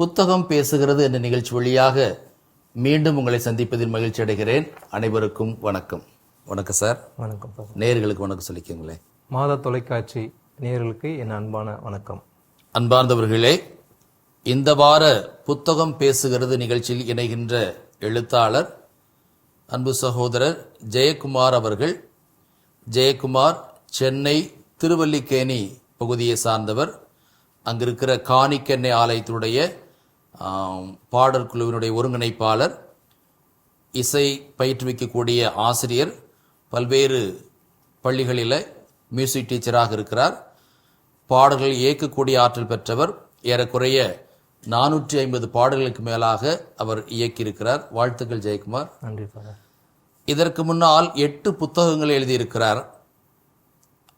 புத்தகம் பேசுகிறது என்ற நிகழ்ச்சி வழியாக மீண்டும் உங்களை சந்திப்பதில் மகிழ்ச்சி அடைகிறேன். அனைவருக்கும் வணக்கம். வணக்கம் சார். வணக்கம் சார். நேயர்களுக்கு வணக்கம் சொல்லிக்கோங்களேன் மாதா தொலைக்காட்சி நேயர்களுக்கு என் அன்பான வணக்கம். அன்பார்ந்தவர்களே இந்த வார புத்தகம் பேசுகிறது நிகழ்ச்சியில் இணைகின்ற எழுத்தாளர் அன்பு சகோதரர் ஜெயக்குமார் அவர்கள். ஜெயக்குமார் சென்னை திருவல்லிக்கேணி பகுதியை சார்ந்தவர். அங்கிருக்கிற காணிக்கெண்ணெய் ஆலயத்தினுடைய பாடற் குழுவினுடைய ஒருங்கிணைப்பாளர் இசை பயிற்றுவிக்கக்கூடிய ஆசிரியர் பல்வேறு பள்ளிகளில் மியூசிக் டீச்சராக இருக்கிறார். பாடல்களை இயக்கக்கூடிய ஆற்றல் பெற்றவர் ஏறக்குறைய நானூற்றி ஐம்பது பாடல்களுக்கு மேலாக அவர் இயக்கியிருக்கிறார். வாழ்த்துக்கள் ஜெயக்குமார். நன்றி இதற்கு முன்னால் எட்டு புத்தகங்கள் எழுதியிருக்கிறார்.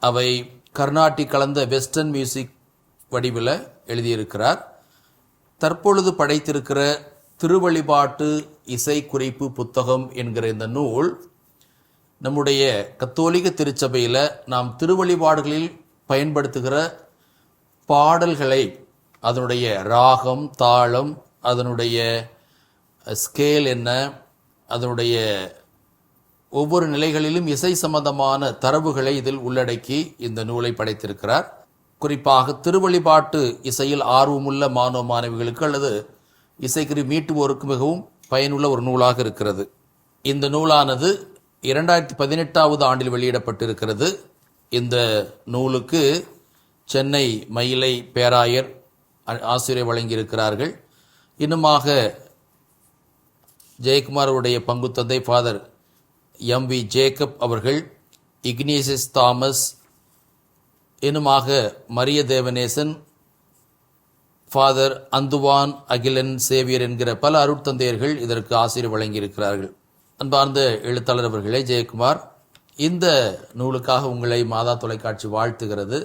அவை கர்நாடிக் கலந்த வெஸ்டர்ன் மியூசிக் வடிவில் எழுதியிருக்கிறார். தற்பொழுது படைத்திருக்கிற திருவழிபாட்டு இசை குறிப்பு புத்தகம் என்கிற இந்த நூல் நம்முடைய கத்தோலிக்க திருச்சபையில் நாம் திருவழிபாடுகளில் பயன்படுத்துகிற பாடல்களை அதனுடைய ராகம் தாளம் அதனுடைய ஸ்கேல் என்ன அதனுடைய ஒவ்வொரு நிலைகளிலும் இசை சம்பந்தமான தரவுகளை இதில் உள்ளடக்கி இந்த நூலை படைத்திருக்கிறார். குறிப்பாக திருவழிபாட்டு இசையில் ஆர்வமுள்ள மாணவ மாணவிகளுக்கு அல்லது இசைக்கறி மீட்டுவோருக்கு மிகவும் பயனுள்ள ஒரு நூலாக இருக்கிறது. இந்த நூலானது இரண்டாயிரத்தி பதினெட்டாவது ஆண்டில் வெளியிடப்பட்டிருக்கிறது. இந்த நூலுக்கு சென்னை மயிலை பேராயர் ஆசிரியர் வழங்கியிருக்கிறார்கள். இன்னுமாக ஜெயக்குமாருடைய பங்கு தந்தை ஃபாதர் எம் வி ஜேக்கப் அவர்கள் இக்னேசிஸ் தாமஸ் இன்னுமாக மரிய தேவநேசன் ஃபாதர் அந்துவான் அகிலன் சேவியர் என்கிற பல அருட்தந்தையர்கள் இதற்கு ஆசிரியர் வழங்கியிருக்கிறார்கள். அன்பார்ந்த எழுத்தாளர் அவர்களே ஜெயக்குமார் இந்த நூலுக்காக உங்களை மாதா தொலைக்காட்சி வாழ்த்துகிறது.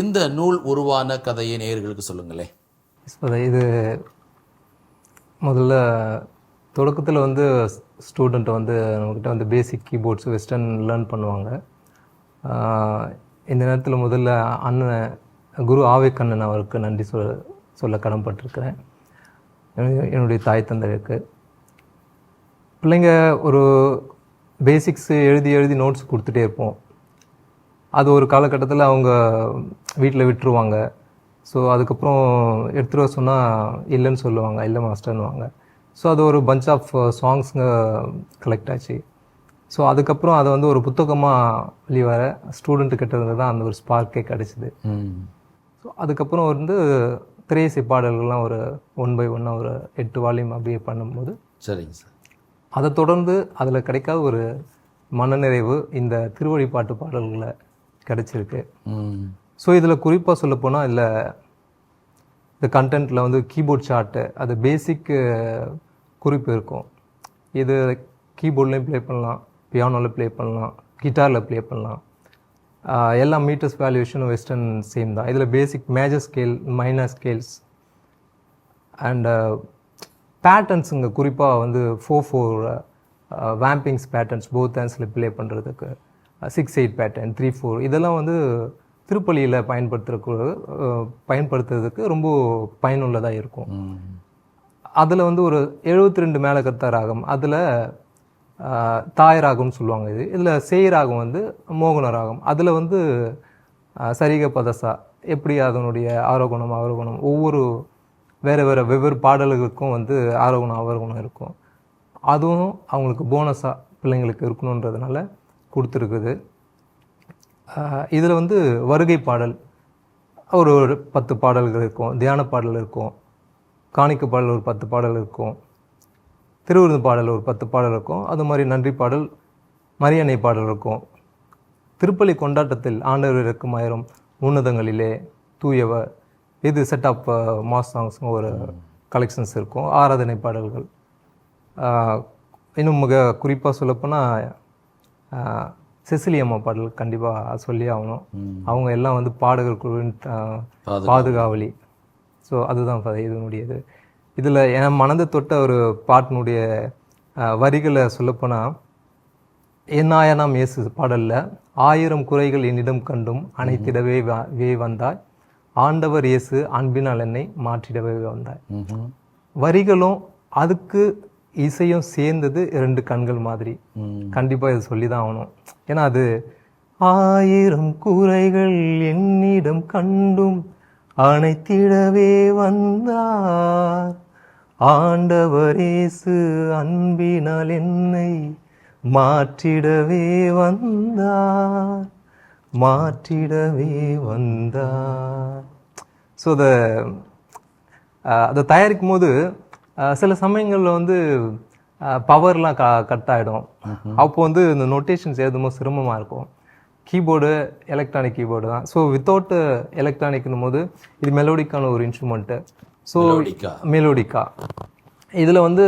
இந்த நூல் உருவான கதையை நேயர்களுக்கு சொல்லுங்களேன். இது முதல்ல தொடக்கத்தில் வந்து ஸ்டூடெண்ட் வந்து நம்மக்கிட்ட வந்து பேசிக் கீபோர்ட்ஸ் வெஸ்டர்ன் லேர்ன் பண்ணுவாங்க. இந்த நேரத்தில் முதல்ல அண்ணன் குரு ஆவே கண்ணன் அவருக்கு நன்றி சொல்ல சொல்ல கடன்பட்டிருக்கிறேன் என்னுடைய- என்னுடைய தாய் தந்தையருக்கு. பிள்ளைங்க ஒரு பேசிக்ஸு எழுதி எழுதி நோட்ஸ் கொடுத்துட்டே இருப்போம். அது ஒரு காலகட்டத்தில் அவங்க வீட்டில் விட்டுருவாங்க. ஸோ அதுக்கப்புறம் எடுத்துகிட்டு வர சொன்னால் இல்லைன்னு சொல்லுவாங்க இல்லை மாஸ்டர்னுவாங்க ஸோ அது ஒரு பஞ்ச் ஆஃப் சாங்ஸுங்க கலெக்ட் ஆச்சு. ஸோ அதுக்கப்புறம் அதை வந்து ஒரு புத்தகமாக வெளிவர ஸ்டூடெண்ட்டு கிட்ட இருந்து தான் அந்த ஒரு ஸ்பார்க்கே கிடச்சிது. ஸோ அதுக்கப்புறம் வந்து திரையிசை பாடல்கள்லாம் ஒரு ஒன் பை ஒன்னாக ஒரு எட்டு வால்யூம் அப்படியே பண்ணும்போது சரிங்க சார். அதை தொடர்ந்து அதில் கிடைக்காத ஒரு மனநிறைவு இந்த திருவழிப்பாட்டு பாடல்களில் கிடைச்சிருக்கு. ஸோ இதில் குறிப்பாக சொல்லப்போனால் இதில் இந்த கண்டென்ட்டில் வந்து கீபோர்ட் சார்ட்டு அது பேசிக் குறிப்பு இருக்கும். இது கீபோர்ட்லேயும் ப்ளே பண்ணலாம். பியானோவில் ப்ளே பண்ணலாம் கிட்டாரில் ப்ளே பண்ணலாம். எல்லா மீட்டர்ஸ் வேல்யூஷனும் வெஸ்டர்ன் சேம் தான். இதில் basic major scale minor scales and பேட்டர்ன்ஸுங்க குறிப்பாக வந்து four four vampings patterns both ஹேண்ட்ஸில் play பண்ணுறதுக்கு six eight pattern three four இதெல்லாம் வந்து திருப்பலியில் பயன்படுத்துறதுக்கு அஹ், பயன்படுத்துறதுக்கு ரொம்ப பயனுள்ளதாக இருக்கும். அதில் வந்து ஒரு 72 ரெண்டு மேலக்கர்த்தா ராகம் அதில் தாய் ராகம்னு சொல்லுவாங்க இது. இதில் சேய் ராகம் வந்து மோகன ராகம் அதில் வந்து சரிக பதசா எப்படி அதனுடைய ஆரோகணம் அவரோகணம் ஒவ்வொரு வேறு வேறு வெவ்வேறு பாடல்களுக்கும் வந்து ஆரோகணம் அவரோகணம் இருக்கும். அதுவும் அவங்களுக்கு போனஸாக பிள்ளைங்களுக்கு இருக்கணுன்றதுனால கொடுத்துருக்குது. இதில் வந்து வருகை பாடல் ஒரு ஒரு பத்து பாடல்கள் இருக்கும். தியான பாடல் இருக்கும். காணிக்க பாடல் ஒரு பத்து பாடல் இருக்கும். திருவிருந்து பாடல் ஒரு பத்து பாடல் இருக்கும். அது மாதிரி நன்றி பாடல் மரியணை பாடல் இருக்கும். திருப்பலி கொண்டாட்டத்தில் ஆண்டவர் இருக்கும் ஆயிரம் உன்னதங்களிலே தூயவர் இது செட் ஆஃப் மாஸ் சாங்ஸ் ஒரு கலெக்ஷன்ஸ் இருக்கும். ஆராதனை பாடல்கள். இன்னும் மிக குறிப்பாக சொல்லப்போனால் செசிலி அம்மா பாடல் கண்டிப்பாக சொல்லி ஆகணும். அவங்க எல்லாம் வந்து பாடகர் குழுவின் பாதுகாவலி. ஸோ அதுதான் இதனுடையது. இதில் என் மனதை தொட்ட ஒரு பாட்டினுடைய வரிகளை சொல்லப்போனால் என்னாயனாம் இயேசு பாடல்ல ஆயிரம் குறைகள் என்னிடம் கண்டும் அனைத்திடவே வா- வந்தாய். ஆண்டவர் இயேசு அன்பினால் என்னை மாற்றிடவே வந்தாய். வரிகளும் அதுக்கு இசையும் சேர்ந்தது ரெண்டு கண்கள் மாதிரி. ம். கண்டிப்பா இது சொல்லி தான் ஆகணும். ஏன்னா அது ஆயிரம் குறைகள் என்னிடம் கண்டும் அனைத்திடவே வந்தார். ஆண்டவர் இயேசு அன்பினால் என்னை மாற்றிடவே வந்தார். மாற்றிடவே வந்தார். ஸோ த அதை தயாரிக்கும் போது அஹ், சில சமயங்களில் வந்து பவர்லாம் க கட் ஆகிடும் அப்போ வந்து இந்த நோட்டேஷன்ஸ் எழுதும்போது சிரமமாக இருக்கும். கீபோர்டு எலக்ட்ரானிக் கீபோர்டு தான். ஸோ வித்தவுட் எலக்ட்ரானிக்னும் போது இது மெலோடிக்கான ஒரு இன்ஸ்ட்ருமெண்ட்டு ஸோ மெலோடிக்கா. இதில் வந்து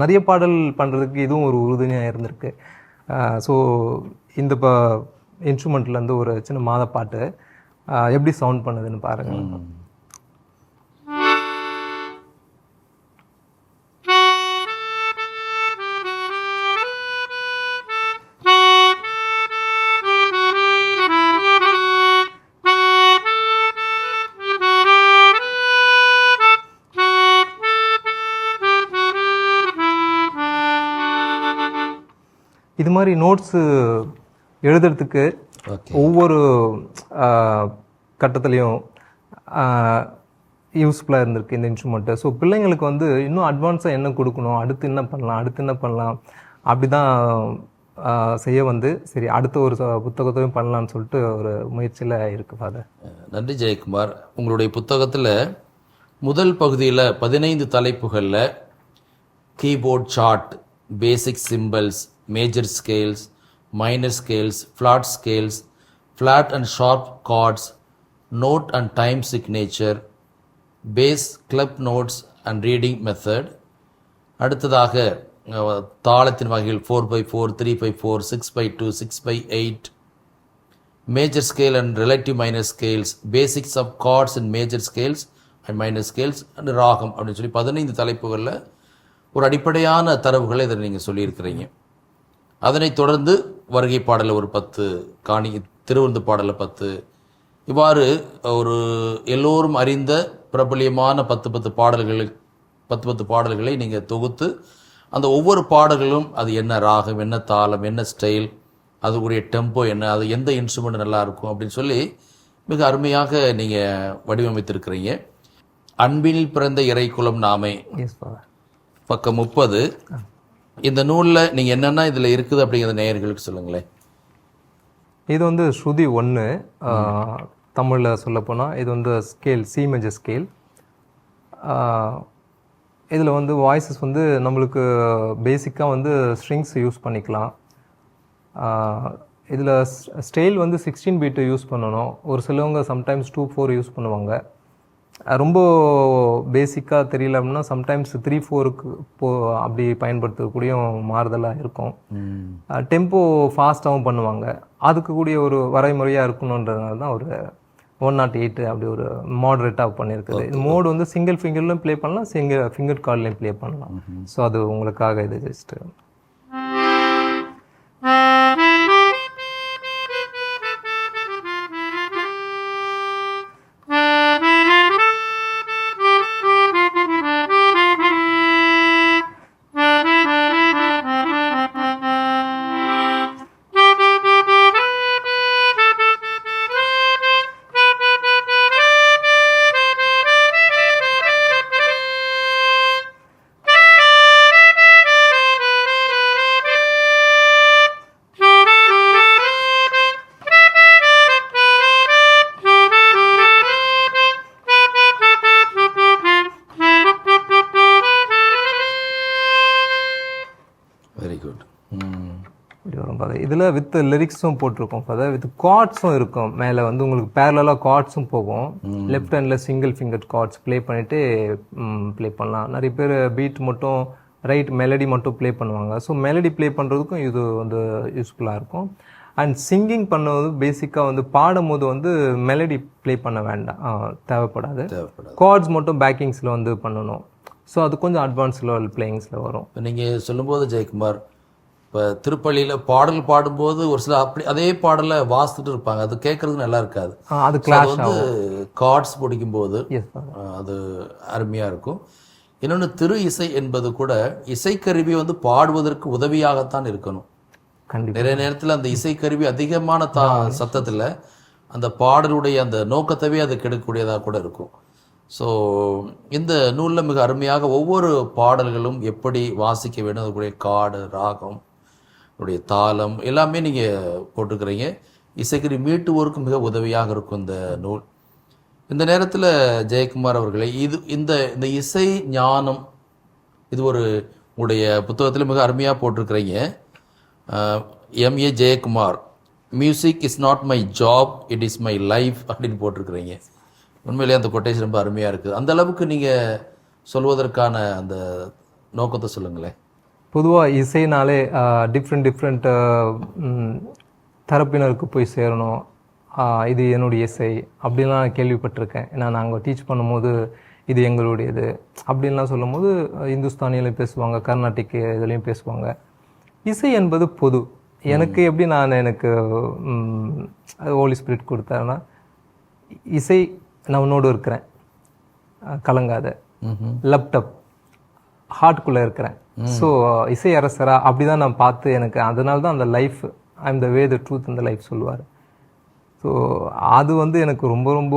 நிறைய பாடல் பண்ணுறதுக்கு இதுவும் ஒரு உறுதுணையாக இருந்திருக்கு. ஸோ இந்த ப இன்ஸ்ட்ருமெண்ட்லேருந்து ஒரு சின்ன மாத பாட்டு எப்படி சவுண்ட் பண்ணுதுன்னு பாருங்கள் மாதிரி நோட்ஸு எழுதுறதுக்கு ஒவ்வொரு கட்டத்துலேயும் யூஸ்ஃபுல்லாக இருந்திருக்கு இந்த இன்ஸ்ட்ருமெண்ட்டு ஸோ பிள்ளைங்களுக்கு வந்து இன்னும் அட்வான்ஸாக என்ன கொடுக்கணும்? அடுத்து என்ன பண்ணலாம்? அடுத்து என்ன பண்ணலாம்? அப்படி தான் செய்ய வந்து சரி அடுத்த ஒரு புத்தகத்தையும் பண்ணலாம்னு சொல்லிட்டு ஒரு முயற்சியில் இருக்குது ஃபாதர் நன்றி ஜெயக்குமார். உங்களுடைய புத்தகத்தில் முதல் பகுதியில் பதினைந்து தலைப்புகளில் keyboard chart basic symbols major scales minor scales flat scales flat and sharp chords note and time signature bass clef notes and reading method அடுத்ததாக தாளத்தின் வகைகள் four by four three by four six by two six by eight major scale and relative minor scales basics of chords and major scales and minor scales and ராகம் அப்படின்னு சொல்லி பதினைந்து தலைப்புகளில் ஒரு அடிப்படையான தரவுகளை இதில் நீங்கள் சொல்லியிருக்கிறீங்க. அதனைத் தொடர்ந்து வருகை பாடலில் ஒரு பத்து காணி திருவிருந்து பாடலில் பத்து. இவ்வாறு ஒரு எல்லோரும் அறிந்த பிரபலியமான பத்து பத்து பாடல்கள் பத்து பத்து பாடல்களை நீங்கள் தொகுத்து அந்த ஒவ்வொரு பாடல்களும் அது என்ன ராகம் என்ன தாளம் என்ன ஸ்டைல் அதுக்குரிய டெம்போ என்ன அது எந்த இன்ஸ்ட்ருமெண்ட் நல்லா இருக்கும் அப்படின்னு சொல்லி மிக அருமையாக நீங்கள் வடிவமைத்திருக்கிறீங்க. அன்பில் பிறந்த இறைக்குலம் நாமே. பக்கம் முப்பது. இந்த நூலில் நீங்கள் என்னென்ன இதில் இருக்குது அப்படிங்கிறத நேயர்களுக்கு சொல்லுங்களேன். இது வந்து ஸ்ருதி ஒன்று தமிழில் சொல்லப்போனால் இது வந்து ஸ்கேல் சி மேஜர் ஸ்கேல் இதில் வந்து வாய்ஸஸ் வந்து நம்மளுக்கு பேசிக்காக வந்து ஸ்ட்ரிங்ஸ் யூஸ் பண்ணிக்கலாம். இதில் ஸ்டைல் வந்து சிக்ஸ்டீன் பீட்டு யூஸ் பண்ணணும். ஒரு சிலவங்க சம்டைம்ஸ் டூ ஃபோர் யூஸ் பண்ணுவாங்க. ரொம்ப பேசிக்காக தெரியல அப்படின்னா சம்டைம்ஸ் த்ரீ ஃபோருக்கு போ அப்படி பயன்படுத்தக்கூடிய மாறுதலாக இருக்கும். டெம்போ ஃபாஸ்ட்டாகவும் பண்ணுவாங்க. அதுக்கு கூடிய ஒரு வரைமுறையாக இருக்கணுன்றதுனால தான் ஒரு ஒன் நாட் எயிட் அப்படி ஒரு மாடரேட்டாக பண்ணியிருக்குது. இந்த மோடு வந்து சிங்கிள் ஃபிங்கர்லையும் ப்ளே பண்ணலாம் சிங்கிள் ஃபிங்கர் கார்ட்லையும் ப்ளே பண்ணலாம். ஸோ அது உங்களுக்காக இது ஜஸ்ட்டு இதில் வித் லிரிக்ஸும் போட்டிருக்கோம். ஃபாதர் வித் கார்ட்ஸும் இருக்கும். மேலே வந்து உங்களுக்கு பேரலாக கார்ட்ஸும் போகும். லெஃப்ட் ஹேண்டில் சிங்கிள் ஃபிங்கர் கார்ட்ஸ் ப்ளே பண்ணிவிட்டு ப்ளே பண்ணலாம். நிறைய பேர் பீட் மட்டும் ரைட் மெலடி மட்டும் ப்ளே பண்ணுவாங்க. ஸோ மெலடி ப்ளே பண்ணுறதுக்கும் இது வந்து யூஸ்ஃபுல்லாக இருக்கும். அண்ட் சிங்கிங் பண்ணுவது பேசிக்காக வந்து பாடும்போது வந்து மெலடி ப்ளே பண்ண வேண்டாம். தேவைப்படாது. கார்ட்ஸ் மட்டும் பேக்கிங்ஸில் வந்து பண்ணணும். ஸோ அது கொஞ்சம் அட்வான்ஸ் லெவல் பிளேயிங்ஸில் வரும். நீங்கள் சொல்லும்போது ஜெயக்குமார் இப்போ திருப்பள்ளியில் பாடல் பாடும்போது ஒரு சில அப்படி அதே பாடலை வாசித்துட்டு இருப்பாங்க. அது கேட்கறதுக்கு நல்லா இருக்காது. அது வந்து கார்ட்ஸ் பிடிக்கும்போது அது அருமையாக இருக்கும். இன்னொன்று திரு இசை என்பது கூட இசைக்கருவி வந்து பாடுவதற்கு உதவியாகத்தான் இருக்கணும். நிறைய நேரத்தில் அந்த இசைக்கருவி அதிகமான தா சத்தத்தில் அந்த பாடலுடைய அந்த நோக்கத்தவே அது கெடுக்கக்கூடியதாக கூட இருக்கும். ஸோ இந்த நூலில் மிக அருமையாக ஒவ்வொரு பாடல்களும் எப்படி வாசிக்க வேண்டும்? அதுக்குடைய காடு ராகம் உடைய தாளம் எல்லாமே நீங்கள் போட்டிருக்கிறீங்க. இசைக்கருவி மீட்டுவோருக்கு மிக உதவியாக இருக்கும் இந்த நூல். இந்த நேரத்தில் ஜெயக்குமார் அவர்களே இது இந்த இந்த இசை ஞானம் இது ஒரு உங்களுடைய புத்தகத்தில் மிக அருமையாக போட்டிருக்கிறீங்க. MA Jayakumar music is not my job it is my life அப்படின்னு போட்டிருக்கிறீங்க. உண்மையிலேயே அந்த கொட்டேஷன் ரொம்ப அருமையாக இருக்குது. அந்த அளவுக்கு நீங்கள் சொல்வதற்கான அந்த நோக்கத்தை சொல்லுங்களேன். பொதுவாக இசைனாலே டிஃப்ரெண்ட் டிஃப்ரெண்ட் தரப்பினருக்கு போய் சேரணும். இது என்னுடைய இசை அப்படின்லாம் நான் கேள்விப்பட்டிருக்கேன். ஏன்னா நாங்கள் டீச் பண்ணும்போது இது எங்களுடையது அப்படின்லாம் சொல்லும்போது இந்துஸ்தானியிலையும் பேசுவாங்க கர்நாடிக் இதுலேயும் பேசுவாங்க. இசை என்பது பொது. எனக்கு எப்படி நான் எனக்கு ஹோலி ஸ்பிரிட் கொடுத்தாருன்னா இசை நான் உன்னோடு இருக்கிறேன். கலங்காத. லேப்டாப் ஹார்ட்குள்ளே இருக்கிறேன். ஸோ இசை அரசரா அப்படி தான் நான் பார்த்து எனக்கு அதனால தான் அந்த life I am the way the truth அந்த லைஃப் சொல்லுவார். ஸோ அது வந்து எனக்கு ரொம்ப ரொம்ப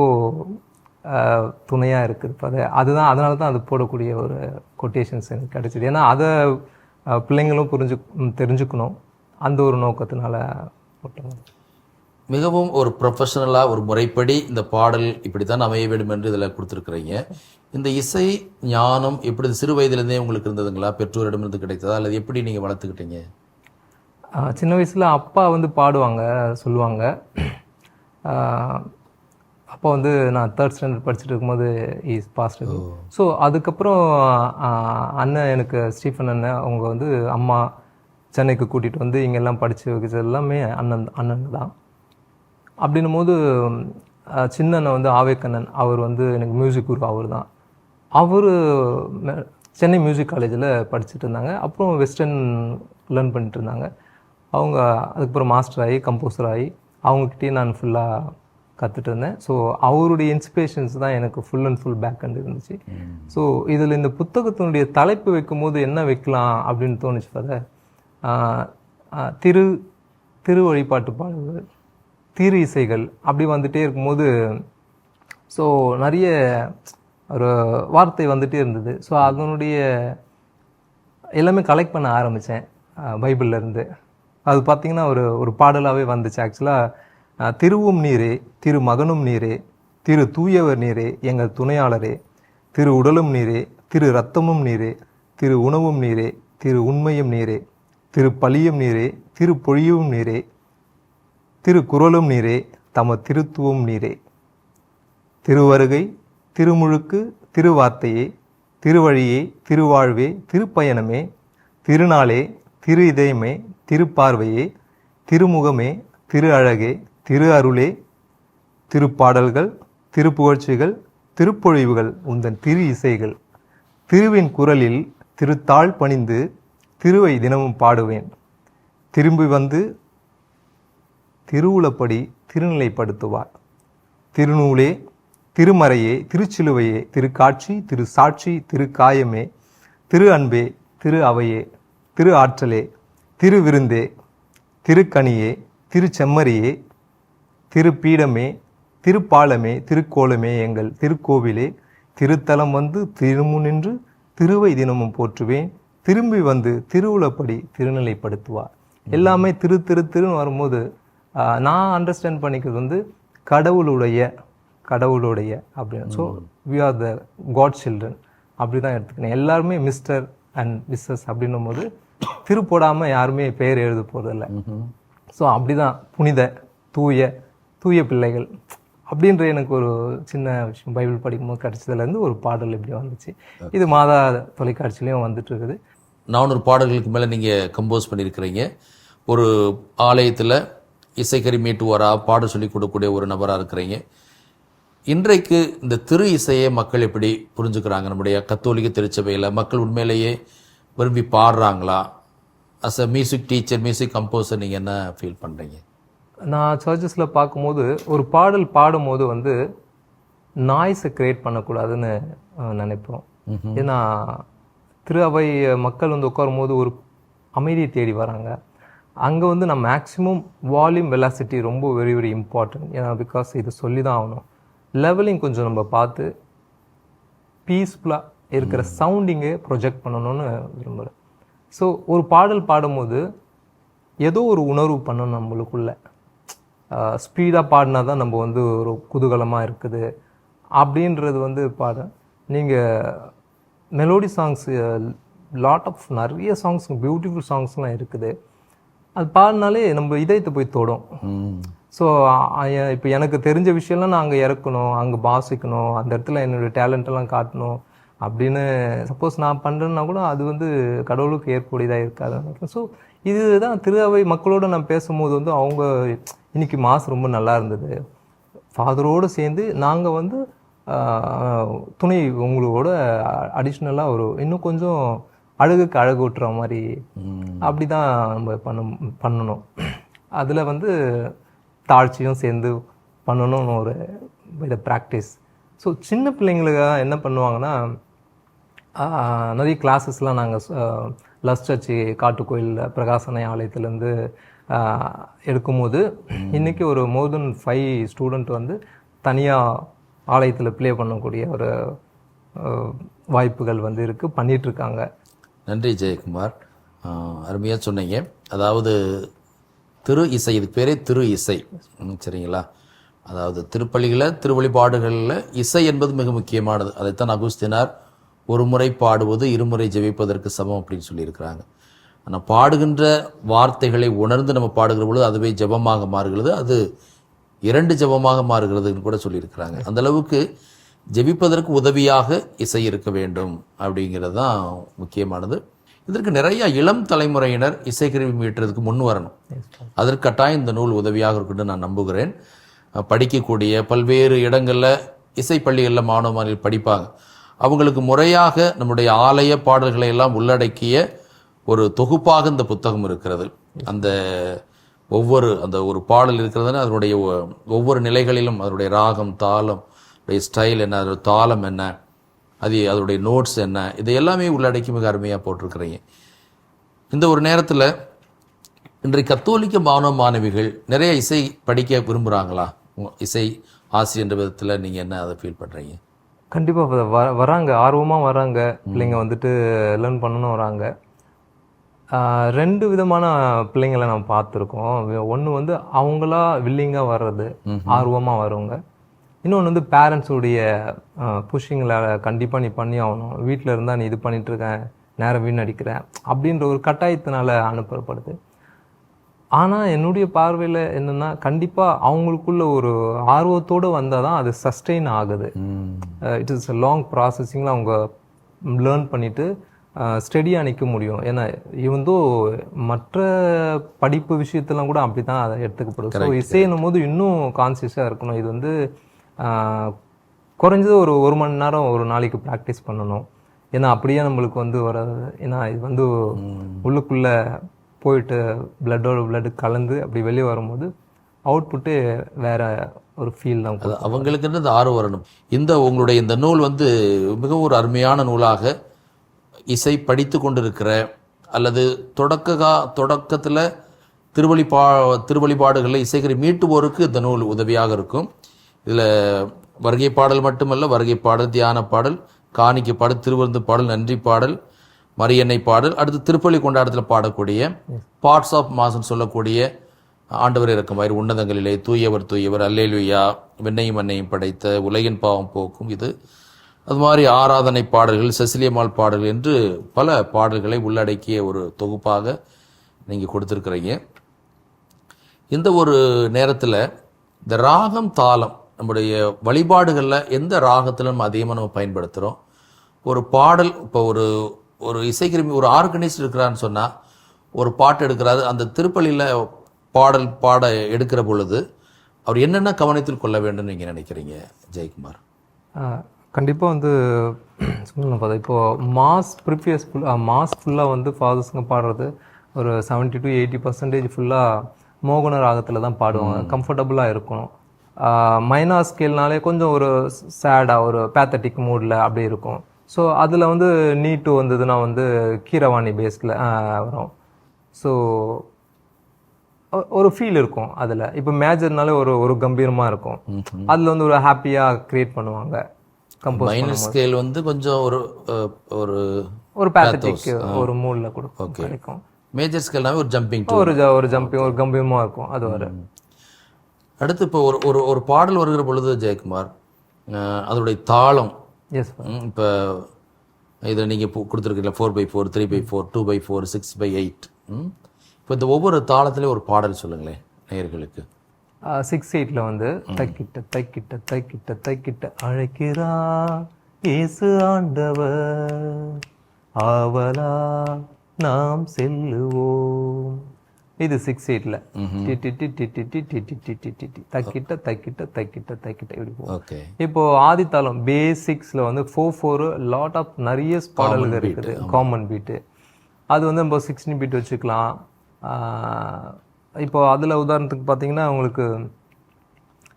துணையாக இருக்குது இப்போ அது அதுதான் அதனால தான் அது போடக்கூடிய ஒரு கொட்டேஷன்ஸ் எனக்கு கிடைச்சிது. ஏன்னா அதை பிள்ளைங்களும் புரிஞ்சு தெரிஞ்சுக்கணும். அந்த ஒரு நோக்கத்தினால போட்டோம் மிகவும் ஒரு ப்ரொஃபஷனலாக ஒரு முறைப்படி இந்த பாடல் இப்படி தான் அமைய வேண்டும் என்று இதில் கொடுத்துருக்குறீங்க. இந்த இசை ஞானம் எப்படி சிறு வயதிலேருந்தே உங்களுக்கு இருந்ததுங்களா? பெற்றோரிடமிருந்து கிடைத்ததா? அல்லது எப்படி நீங்கள் வளர்த்துக்கிட்டீங்க? சின்ன வயசில் அப்பா வந்து பாடுவாங்க சொல்லுவாங்க. அப்பா வந்து நான் தேர்ட் ஸ்டாண்டர்ட் படிச்சுட்டு இருக்கும்போது இஸ் பாஸ்ட் ஸோ அதுக்கப்புறம் அண்ணன் எனக்கு ஸ்டீஃபன் அண்ணன் அவங்க வந்து அம்மா சென்னைக்கு கூட்டிகிட்டு வந்து இங்கெல்லாம் படித்து வைக்கிறது எல்லாமே அண்ணன் அண்ணன் தான். அப்படின்னும் போது ஆஹ் சின்ன அண்ணன் வந்து ஆவேக்கண்ணன் அவர் வந்து எனக்கு மியூசிக் குரு அவர் தான். அவர் சென்னை மியூசிக் காலேஜில் படிச்சுட்டு இருந்தாங்க. அப்புறம் வெஸ்டர்ன் லேர்ன் பண்ணிட்டு இருந்தாங்க. அவங்க அதுக்கப்புறம் மாஸ்டர் ஆகி கம்போசர் ஆகி அவங்கக்கிட்டே நான் ஃபுல்லாக கற்றுட்டு இருந்தேன். ஸோ அவருடைய இன்ஸ்பிரேஷன்ஸ் தான் எனக்கு full and full back and இருந்துச்சு. ஸோ இதில் இந்த புத்தகத்தினுடைய தலைப்பு வைக்கும்போது என்ன வைக்கலாம் அப்படின்னு தோணுச்சு ஃபாதர் திரு திரு வழிபாட்டு பாடல்கள். தீர் இசைகள் அப்படி வந்துகிட்டே இருக்கும்போது ஸோ நிறைய ஒரு வார்த்தை வந்துகிட்டே இருந்தது. ஸோ அதனுடைய எல்லாமே கலெக்ட் பண்ண ஆரம்பித்தேன் பைபிள்லேருந்து அது பார்த்திங்கன்னா ஒரு ஒரு பாடலாகவே வந்துச்சு. ஆக்சுவலாக திருவும் நீரே திரு மகனும் நீரே திரு தூயவர் நீரே எங்கள் துணையாளரே திரு உடலும் நீரே திரு ரத்தமும் நீரே திரு உணவும் நீரே திரு உண்மையும் நீரே திரு பழியும் நீரே திரு பொழியவும் நீரே திருக்குறளும் நீரே தம திருத்துவம் நீரே. திருவருகை திருமுழுக்கு திருவார்த்தையே திருவழியே திருவாழ்வே திருப்பயணமே திருநாளே திரு இதயமே திருப்பார்வையே திருமுகமே திரு அழகே திரு அருளே திருப்பாடல்கள் திருப்புகழ்ச்சிகள் திருப்பொழிவுகள் உந்தன் திரு இசைகள் திருவின் குரலில் திருத்தாள் பணிந்து திருவை தினமும் பாடுவேன். திரும்பி வந்து திருவுளப்படி திருநிலைப்படுத்துவார். திருநூலே திருமறையே திருச்சிலுவையே திருக்காட்சி திரு சாட்சி திரு காயமே திரு அன்பே திரு அவையே திரு ஆற்றலே திருவிருந்தே திருக்கனியே திருச்செம்மறியே திருப்பீடமே திருப்பாலமே திருக்கோலமே எங்கள் திருக்கோவிலே திருத்தலம் வந்து திருமுனின்று திருவை தினமும் போற்றுவேன். திரும்பி வந்து திருவுளப்படி திருநிலைப்படுத்துவார். எல்லாமே திரு திரு திருன்னு வரும்போது நான் அண்டர்ஸ்டாண்ட் பண்ணிக்கிறது வந்து கடவுளுடைய கடவுளுடைய அப்படின்னு. So we are the God children அப்படி தான் எடுத்துக்கணும். எல்லாருமே மிஸ்டர் அண்ட் மிஸ்ஸஸ் அப்படின்னும் போது திரு போடாமல் யாருமே பெயர் எழுத போகிறதில்ல ஸோ அப்படி தான் புனித தூய தூய பிள்ளைகள். அப்படின்ற எனக்கு ஒரு சின்ன விஷயம். பைபிள் படிக்கும்போது கிடச்சதுலேருந்து ஒரு பாடல் இப்படி வந்துச்சு. இது மாதா தொலைக்காட்சியிலையும் வந்துட்டு இருக்குது நானூறு பாடல்களுக்கு மேலே நீங்கள் கம்போஸ் பண்ணியிருக்கிறீங்க. ஒரு ஆலயத்தில் இசைக்கறி மீட்டுவாரா? பாட சொல்லி கொடுக்கக்கூடிய ஒரு நபராக இருக்கிறீங்க. இன்றைக்கு இந்த திரு இசையை மக்கள் எப்படி புரிஞ்சுக்கிறாங்க? நம்முடைய கத்தோலிக்க திருச்சபையில் மக்கள் உண்மையிலேயே விரும்பி பாடுறாங்களா? As a music teacher music composer நீங்கள் என்ன ஃபீல் பண்ணுறீங்க நான் சர்ச்சஸில் பார்க்கும்போது ஒரு பாடல் பாடும்போது வந்து நாய்ஸை கிரியேட் பண்ணக்கூடாதுன்னு நினைப்போம். ஏன்னா திரு அவை மக்கள் வந்து உட்காரும்போது ஒரு அமைதியை தேடி வராங்க. அங்கே வந்து நான் மேக்ஸிமம் வால்யூம் வெலாசிட்டி ரொம்ப வெரி வெரி இம்பார்ட்டன்ட் ஏன்னா பிகாஸ் இது சொல்லி தான் ஆகணும். லெவலிங் கொஞ்சம் நம்ம பார்த்து பீஸ்ஃபுல்லாக இருக்கிற சவுண்டிங்கை ப்ரொஜெக்ட் பண்ணணும்னு விரும்புகிறேன் ஸோ ஒரு பாடல் பாடும்போது ஏதோ ஒரு உணர்வு பண்ணணும் நம்மளுக்குள்ள. ஸ்பீடாக பாடினா தான் நம்ம வந்து ஒரு குதூகலமாக இருக்குது. அப்படின்றது வந்து பாட நீங்கள் மெலோடி சாங்ஸ் லாட் ஆஃப் நிறைய சாங்ஸ் பியூட்டிஃபுல் சாங்ஸ்லாம் இருக்குது. அது பாடினாலே நம்ம இதயத்தை போய் தொடும். ஸோ இப்போ எனக்கு தெரிஞ்ச விஷயம்லாம் நான் அங்கே இறக்கணும் அங்கே வாசிக்கணும் அந்த இடத்துல என்னுடைய எல்லாம் காட்டணும் அப்படின்னு சப்போஸ் நான் பண்ணுறேன்னா கூட அது வந்து கடவுளுக்கு ஏற்புடையதாக இருக்காது. ஸோ இதுதான் திரு அவை மக்களோட நான் பேசும்போது வந்து அவங்க இன்னைக்கு மாஸ் ரொம்ப நல்லா இருந்தது. ஃபாதரோடு சேர்ந்து நாங்கள் வந்து துணை உங்களோட அடிஷ்னலாக ஒரு இன்னும் கொஞ்சம் அழகுக்கு அழகு ஊட்டுற மாதிரி அப்படி தான் நம்ம பண்ண பண்ணணும். அதில் வந்து தாழ்ச்சியும் சேர்ந்து பண்ணணும்னு ஒரு இதை ப்ராக்டிஸ் ஸோ சின்ன பிள்ளைங்களுக்கு என்ன பண்ணுவாங்கன்னா நிறைய கிளாஸஸ்லாம் நாங்கள் லஸ் சர்ச்சி காட்டுக்கோயில் பிரகாசனை ஆலயத்துலேருந்து எடுக்கும்போது இன்னைக்கு ஒரு மோர் தென் ஃபைவ் ஸ்டூடெண்ட் வந்து தனியாக ஆலயத்தில் ப்ளே பண்ணக்கூடிய ஒரு வாய்ப்புகள் வந்து இருக்குது பண்ணிகிட்ருக்காங்க நன்றி ஜெயக்குமார். அருமையாக சொன்னீங்க. அதாவது திரு இசை இது பேரே திரு இசை. சரிங்களா? அதாவது திருப்பள்ளிகளில் திருவழிபாடுகளில் இசை என்பது மிக முக்கியமானது. அதைத்தான் அகுஸ்தினார் ஒரு முறை பாடுவது இருமுறை ஜெபிப்பதற்கு சமம் அப்படின்னு சொல்லியிருக்கிறாங்க. ஆனால் பாடுகின்ற வார்த்தைகளை உணர்ந்து நம்ம பாடுகிற பொழுது அதுவே ஜெபமாக மாறுகிறது. அது இரண்டு ஜெபமாக மாறுகிறதுன்னு கூட சொல்லியிருக்கிறாங்க. அந்தளவுக்கு ஜெபிப்பதற்கு உதவியாக இசை இருக்க வேண்டும் அப்படிங்கிறது தான் முக்கியமானது. இதற்கு நிறைய இளம் தலைமுறையினர் இசைக்கருவி மீட்டுறதுக்கு முன் வரணும். அதற்கு கட்டாயம் இந்த நூல் உதவியாக இருக்குன்னு நான் நம்புகிறேன். படிக்கக்கூடிய பல்வேறு இடங்களில் இசைப்பள்ளிகளில் மாணவ மாணவிகள் படிப்பாங்க. அவங்களுக்கு முறையாக நம்முடைய ஆலய பாடல்களை எல்லாம் உள்ளடக்கிய ஒரு தொகுப்பாக இந்த புத்தகம் இருக்கிறது. அந்த ஒவ்வொரு அந்த ஒரு பாடல் இருக்கிறதுனா அதனுடைய ஒவ்வொரு நிலைகளிலும் அதனுடைய ராகம் தாளம் ஸ்டைல் என்ன அதோட தாளம் என்ன அது அதனுடைய நோட்ஸ் என்ன இது எல்லாமே உள்ளடக்கி மிக அருமையாக போட்டிருக்கிறீங்க. இந்த ஒரு நேரத்தில் இன்றைய கத்தோலிக்க மாணவ மாணவிகள் நிறைய இசை படிக்க விரும்புகிறாங்களா இசை ஆசிரியர் விதத்தில் நீங்கள் என்ன அதை ஃபீல் பண்ணுறீங்க கண்டிப்பாக வ வராங்க ஆர்வமாக வராங்க. பிள்ளைங்க வந்துட்டு லேர்ன் பண்ணணும் வராங்க. ரெண்டு விதமான பிள்ளைங்களை நம்ம பார்த்துருக்கோம். ஒன்று வந்து அவங்களா வில்லிங்காக வர்றது ஆர்வமாக வருவாங்க. இன்னொன்று வந்து பேரண்ட்ஸுடைய புஷிங்கில் கண்டிப்பாக நீ பண்ணி ஆகணும். வீட்டில் இருந்தால் நீ இது பண்ணிட்டு இருக்க நேரம் வீணடிக்கிற அப்படின்ற ஒரு கட்டாயத்தினால அனுப்பப்படுது. ஆனால் என்னுடைய பார்வையில் என்னென்னா கண்டிப்பாக அவங்களுக்குள்ள ஒரு ஆர்வத்தோடு வந்தால் தான் அது சஸ்டெயின் ஆகுது. இட் இஸ் லாங் ப்ராசஸிங்கில் அவங்க லேர்ன் பண்ணிட்டு ஸ்டெடியாக நிற்க முடியும். ஏன்னா இவந்தோ மற்ற படிப்பு விஷயத்தெல்லாம் கூட அப்படி தான் அதை எடுத்துக்கப்படுது. ஸோ இசைன்னும் போது இன்னும் கான்சியஸாக இருக்கணும். இது வந்து குறைஞ்சது ஒரு ஒரு மணி நேரம் ஒரு நாளைக்கு ப்ராக்டிஸ் பண்ணணும். ஏன்னா அப்படியே நம்மளுக்கு வந்து வராது. ஏன்னா இது வந்து உள்ளுக்குள்ள போயிட்டு பிளட்டோட பிளட் கலந்து அப்படி வெளியே வரும்போது அவுட்புட்டு வேற ஒரு ஃபீல் தான் அது அவங்களுக்குன்னு இந்த ஆர்வம் வரணும். இந்த உங்களுடைய இந்த நூல் வந்து மிக ஒரு அருமையான நூலாக இசை படித்து கொண்டிருக்கிற அல்லது தொடக்க தொடக்கத்தில் திருவழிபா திருவழிபாடுகளில் இசைக்கறி மீட்டுவோருக்கு இந்த நூல் உதவியாக இருக்கும். இதில் வருகை பாடல் மட்டுமல்ல வருகை பாடல் தியான பாடல் காணிக்கை பாடல் திருவருந்து பாடல் நன்றி பாடல் மரியன்னை பாடல் அடுத்து திருப்பள்ளி கொண்டாடத்தில் பாடக்கூடிய பார்ட்ஸ் ஆஃப் மாசன் சொல்லக்கூடிய ஆண்டவர் இறக்குமாறு உன்னதங்களிலே தூயவர் தூயவர் அல்லேலுயா விண்ணையும் மண்ணையும் படைத்த உலகின் பாவம் போக்கும் இது. அது மாதிரி ஆராதனை பாடல்கள் செசிலியம்மாள் பாடல்கள் என்று பல பாடல்களை உள்ளடக்கிய ஒரு தொகுப்பாக நீங்கள் கொடுத்துருக்குறீங்க. இந்த ஒரு நேரத்தில் இந்த ராகம் தாளம் நம்முடைய வழிபாடுகளில் எந்த ராகத்தில் நம்ம அதிகமாக நம்ம பயன்படுத்துகிறோம் ஒரு பாடல் இப்போ ஒரு ஒரு இசைக்கிருமி ஒரு ஆர்கனைஸ்ட் இருக்கிறான்னு சொன்னால் ஒரு பாட்டு எடுக்கிறாரு. அந்த திருப்பலியில் பாடல் பாட எடுக்கிற பொழுது அவர் என்னென்ன கவனத்தில் கொள்ள வேண்டும்னு நீங்கள் நினைக்கிறீங்க ஜெயக்குமார்? கண்டிப்பாக வந்து சொல்லணும் பார்த்தா இப்போது மாஸ் ப்ரிவியஸ் ஃபுல் மாஸ் ஃபுல்லாக வந்து ஃபாதர்ஸுங்க பாடுறது ஒரு 70 டு எயிட்டி பர்சன்டேஜ் ஃபுல்லாக மோகன ராகத்தில் தான் பாடுவாங்க. கம்ஃபர்டபுளாக இருக்கும் மைனார் ஸ்கேல்னாலே கொஞ்சம் ஒரு சேடாக ஒரு பேத்தட்டிக் மூடில் அப்படி இருக்கும். ஸோ அதில் வந்து நீட்டு வந்ததுன்னா வந்து கீரவாணி பேஸில் வரும். ஸோ ஒரு ஃபீல் இருக்கும் அதில். இப்போ மேஜர்னாலே ஒரு ஒரு கம்பீரமாக இருக்கும். அதில் வந்து ஒரு ஹாப்பியாக க்ரியேட் பண்ணுவாங்க. கம்போஸ் மைனர் ஸ்கேல் வந்து கொஞ்சம் ஒரு ஒரு ஒரு பேத்தட்டிக் ஒரு மூடில் கொடுக்கும் கிடைக்கும். மேஜர் ஸ்கேல்னாவே ஒரு ஜம்பிங் ஒரு ஒரு ஜம்பிங் ஒரு கம்பீரமாக இருக்கும் அது வர. அடுத்து இப்போ ஒரு ஒரு ஒரு பாடல் வருகிற பொழுது ஜெயக்குமார் அதோடைய தாளம். இப்போ இதை நீங்கள் கொடுத்துருக்கீங்களா four by four three by four two by four six by eight இப்போ இந்த ஒவ்வொரு தாளத்துலேயும் ஒரு பாடல் சொல்லுங்களேன் நேயர்களுக்கு. சிக்ஸ் எயிட்டில் வந்து தைக்கிட்ட தைக்கிட்ட தைக்கிட்ட தைக்கிட்ட அழைக்கிறா. இயேசு ஆண்டவர் ஆவலா நாம் செல்லுவோம். இது சிக்ஸ் எயிட்டில் டிட்டி டிட்டி டிட்டி டிட்டி டிட்டி தக்கிட்ட தக்கிட்ட தக்கிட்ட தக்கிட்ட இப்படி போகும் இப்போ ஆதித்தாளம் பேசிக்ஸில் வந்து ஃபோர் ஃபோர் லாட் ஆஃப் நிறைய பாடல்கள் இருக்குது காமன் பீட்டு அது வந்து நம்ம சிக்ஸ்டின் பீட் வச்சுக்கலாம் இப்போ அதில் உதாரணத்துக்கு பார்த்தீங்கன்னா உங்களுக்கு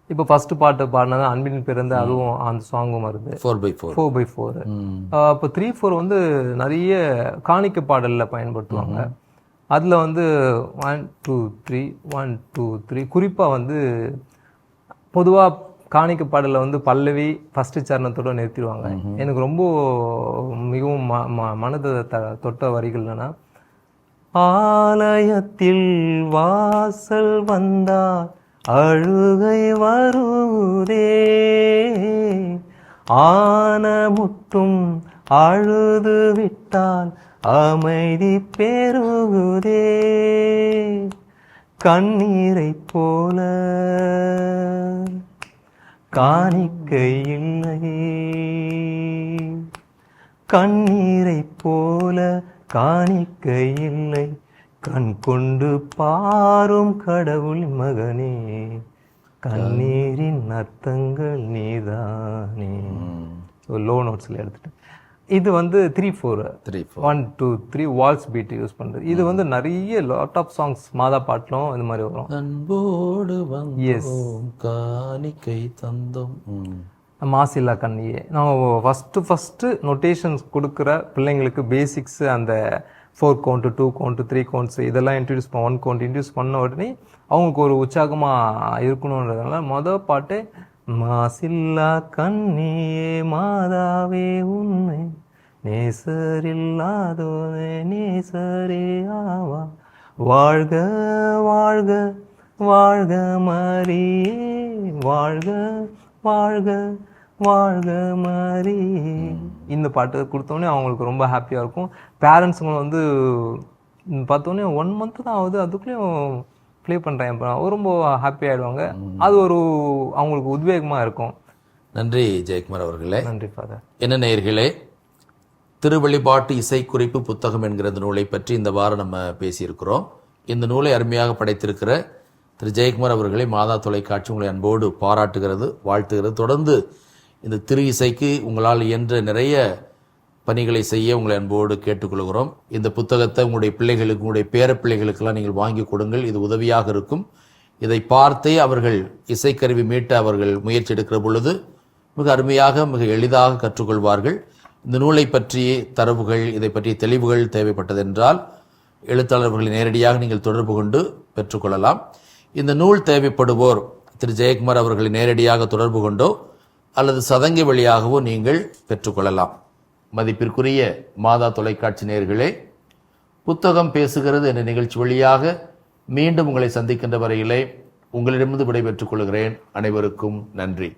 இப்போ ஃபர்ஸ்ட் பாட்டு பாடினது அன்பின் பிறந்த அதுவும் அந்த சாங்கும் வருது four by four four by four அப்போ த்ரீ ஃபோர் வந்து நிறைய காணிக்க பாடலில் பயன்படுத்துவாங்க அதில் வந்து one two three one two three குறிப்பாக வந்து பொதுவாக காணிக்க பாடலில் வந்து பல்லவி ஃபஸ்ட்டு சரணத்தோட நிறுத்திடுவாங்க. எனக்கு ரொம்ப மிகவும் ம ம- மனதை த தொட்ட வரிகள் என்னன்னா ஆலயத்தில் வாசல் வந்தால் அழுகை வருதே. ஆன முட்டும் அழுது விட்டால் அமைதி பெருகுதே. கண்ணீரை போல காணிக்கை இல்லை. கண்ணீரை போல காணிக்கை இல்லை. கண் கொண்டு பாரும் கடவுள் மகனே. கண்ணீரின் அர்த்தங்கள் நீதானே. லோ நோட்ஸில் எடுத்துட்டேன். இது வந்து three four three one two three waltz beat use பண்ணுறது இது வந்து நிறைய லாட் ஆஃப் சாங்ஸ் மாதா பாட்டிலும் இந்த மாதிரி வரும். அன்போடு வந்தோம் காணிக்கை தந்தோம். மாசில்லா கண்ணியே. நம்ம ஃபஸ்ட்டு ஃபஸ்ட்டு நொட்டேஷன்ஸ் கொடுக்குற பிள்ளைங்களுக்கு பேசிக்ஸ் அந்த four count two count three counts இதெல்லாம் இன்ட்ரடியூஸ் பண்ண ஒன் கவுண்ட் இன்ட்ரடியூஸ் பண்ண உடனே அவங்களுக்கு ஒரு உற்சாகமாக இருக்கணுன்றதுனால மொதல் பாட்டு மாசில்லா கண்ணியே மாதாவே உன்னை நேசரில்லாதோனே நேசரே ஆவா. வாழ்க வாழ்க வாழ்க மரியே வாழ்க வாழ்க வாழ்க மரியே. இந்த பாட்டு கொடுத்தோன்னே அவங்களுக்கு ரொம்ப ஹாப்பியாக இருக்கும். பேரண்ட்ஸுங்களும் வந்து பார்த்தோன்னே ஒன் மந்த் தான் ஆகுது. அதுக்குள்ளேயும் ப்ளே பண்ணுறேன் ரொம்ப ஹாப்பி ஆயிடுவாங்க. அது ஒரு அவங்களுக்கு உத்வேகமாக இருக்கும். நன்றி ஜெயக்குமார் அவர்களே. நன்றி ஃபாதர் என்ன நேயர்களே திருவழிபாட்டு இசைக்குறிப்பு புத்தகம் என்கிற இந்த நூலை பற்றி இந்த வாரம் நம்ம பேசியிருக்கிறோம். இந்த நூலை அருமையாக படைத்திருக்கிற திரு ஜெயக்குமார் அவர்களை மாதா தொலைக்காட்சி உங்களை அன்போடு பாராட்டுகிறது வாழ்த்துகிறது. தொடர்ந்து இந்த திரு இசைக்கு உங்களால் இயன்ற நிறைய பணிகளை செய்ய உங்களை அன்போடு கேட்டுக்கொள்கிறோம். இந்த புத்தகத்தை உங்களுடைய பிள்ளைகளுக்கு உங்களுடைய பேர பிள்ளைகளுக்கெல்லாம் நீங்கள் வாங்கி கொடுங்கள். இது உதவியாக இருக்கும். இதை பார்த்தே அவர்கள் இசைக்கருவி மீட்ட அவர்கள் முயற்சி எடுக்கிற பொழுது மிக அருமையாக மிக எளிதாக கற்றுக்கொள்வார்கள். இந்த நூலை பற்றிய தரவுகள் இதை பற்றிய தெளிவுகள் தேவைப்பட்டதென்றால் எழுத்தாளர்களை நேரடியாக நீங்கள் தொடர்பு கொண்டு பெற்றுக்கொள்ளலாம். இந்த நூல் தேவைப்படுவோர் திரு. ஜெயக்குமார் அவர்களை நேரடியாக தொடர்பு கொண்டோ அல்லது சதங்கை வழியாகவோ நீங்கள் பெற்றுக்கொள்ளலாம். மதிப்பிற்குரிய மாதா தொலைக்காட்சி நேர்களே புத்தகம் பேசுகிறது என்ற நிகழ்ச்சி வழியாக மீண்டும் உங்களை சந்திக்கின்ற வரையிலே உங்களிடமிருந்து விடைபெற்றுக் கொள்கிறேன். அனைவருக்கும் நன்றி.